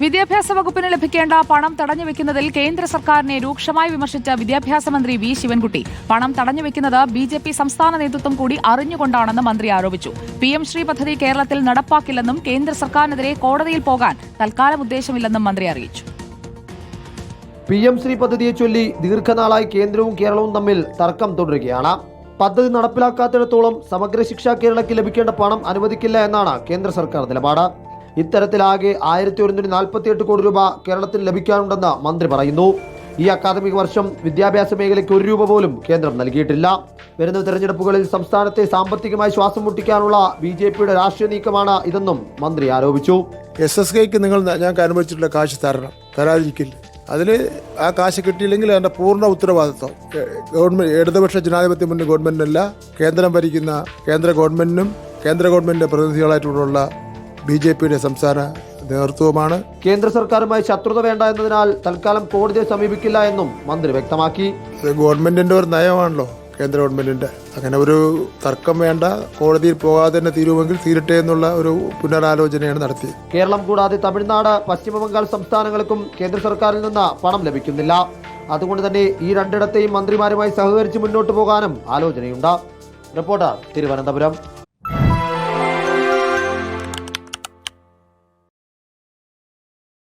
വിദ്യാഭ്യാസ വകുപ്പിന് ലഭിക്കേണ്ട പണം തടഞ്ഞുവെക്കുന്നതിൽ കേന്ദ്ര സർക്കാരിനെ രൂക്ഷമായി വിമർശിച്ച വിദ്യാഭ്യാസ മന്ത്രി വി ശിവൻകുട്ടി. പണം തടഞ്ഞുവെക്കുന്നത് ബി ജെ പി സംസ്ഥാന നേതൃത്വം കൂടി അറിഞ്ഞുകൊണ്ടാണെന്ന് മന്ത്രി ആരോപിച്ചു. പി എം ശ്രീ പദ്ധതി കേരളത്തിൽ നടപ്പാക്കില്ലെന്നും കേന്ദ്ര സർക്കാരിനെതിരെ കോടതിയിൽ പോകാൻ തൽക്കാലം ഉദ്ദേശമില്ലെന്നും മന്ത്രി അറിയിച്ചു. പി എം ശ്രീ പദ്ധതിയെ ചൊല്ലി ദീർഘനാളായി കേന്ദ്രവും കേരളവും തമ്മിൽ തർക്കം തുടരുകയാണ്. പദ്ധതി നടപ്പിലാക്കാത്തിടത്തോളം സമഗ്ര ശിക്ഷ കേരളയ്ക്ക് ലഭിക്കേണ്ട പണം അനുവദിക്കില്ല എന്നാണ് കേന്ദ്ര സർക്കാർ നിലപാട്. ഇത്തരത്തിലാകെ ആയിരത്തി ഒരുന്നൂറ്റി നാൽപ്പത്തി എട്ട് കോടി രൂപ കേരളത്തിന് ലഭിക്കാനുണ്ടെന്ന് മന്ത്രി പറയുന്നു. ഈ അക്കാദമിക് വർഷം വിദ്യാഭ്യാസ മേഖലയ്ക്ക് ഒരു രൂപ പോലും കേന്ദ്രം നൽകിയിട്ടില്ല. വരുന്ന തെരഞ്ഞെടുപ്പുകളിൽ സംസ്ഥാനത്തെ സാമ്പത്തികമായി ശ്വാസം മുട്ടിക്കാനുള്ള ബി ജെ പിയുടെ രാഷ്ട്രീയ നീക്കമാണ് ഇതെന്നും മന്ത്രി ആരോപിച്ചു. എസ് എസ് കെക്ക് നിങ്ങൾ ഞങ്ങൾക്ക് അനുവദിച്ചിട്ടുള്ള കാശ് തരണം തരാതിരിക്കില്ല. അതിൽ ആ കാശ് കിട്ടിയില്ലെങ്കിൽ അതിന്റെ പൂർണ ഉത്തരവാദിത്വം. ഗവൺമെന്റ് ഇടതുപക്ഷ ജനാധിപത്യ മുന്നിൽ ഗവൺമെന്റിനല്ല കേന്ദ്രം ഭരിക്കുന്ന കേന്ദ്ര ഗവൺമെന്റിനും കേന്ദ്ര ഗവൺമെന്റിന്റെ പ്രതിനിധികളായിട്ടുള്ള ബി ജെ പിയുടെ സംസ്ഥാന നേതൃത്വമാണ് കേന്ദ്ര സർക്കാരുമായി ശത്രുത വേണ്ട എന്നതിനാൽ തൽക്കാലം കോടതിയെ സമീപിക്കില്ല എന്നും മന്ത്രി വ്യക്തമാക്കി. ഗവൺമെന്റിന്റെ ഒരു നയമാണല്ലോ കേന്ദ്ര ഗവൺമെന്റിന്റെ. അങ്ങനെ ഒരു തർക്കം വേണ്ട കോടതിയിൽ പോകാതെ തന്നെ തീരുമെങ്കിൽ തീരട്ടെ എന്നുള്ള ഒരു പുനരാലോചനയാണ് നടത്തിയത്. കേരളം കൂടാതെ തമിഴ്നാട് പശ്ചിമബംഗാൾ സംസ്ഥാനങ്ങൾക്കും കേന്ദ്ര സർക്കാരിൽ നിന്ന് പണം ലഭിക്കുന്നില്ല. അതുകൊണ്ട് തന്നെ ഈ രണ്ടിടത്തെയും മന്ത്രിമാരുമായി സഹകരിച്ച് മുന്നോട്ട് പോകാനും ആലോചനയുണ്ട്. റിപ്പോർട്ടർ തിരുവനന്തപുരം.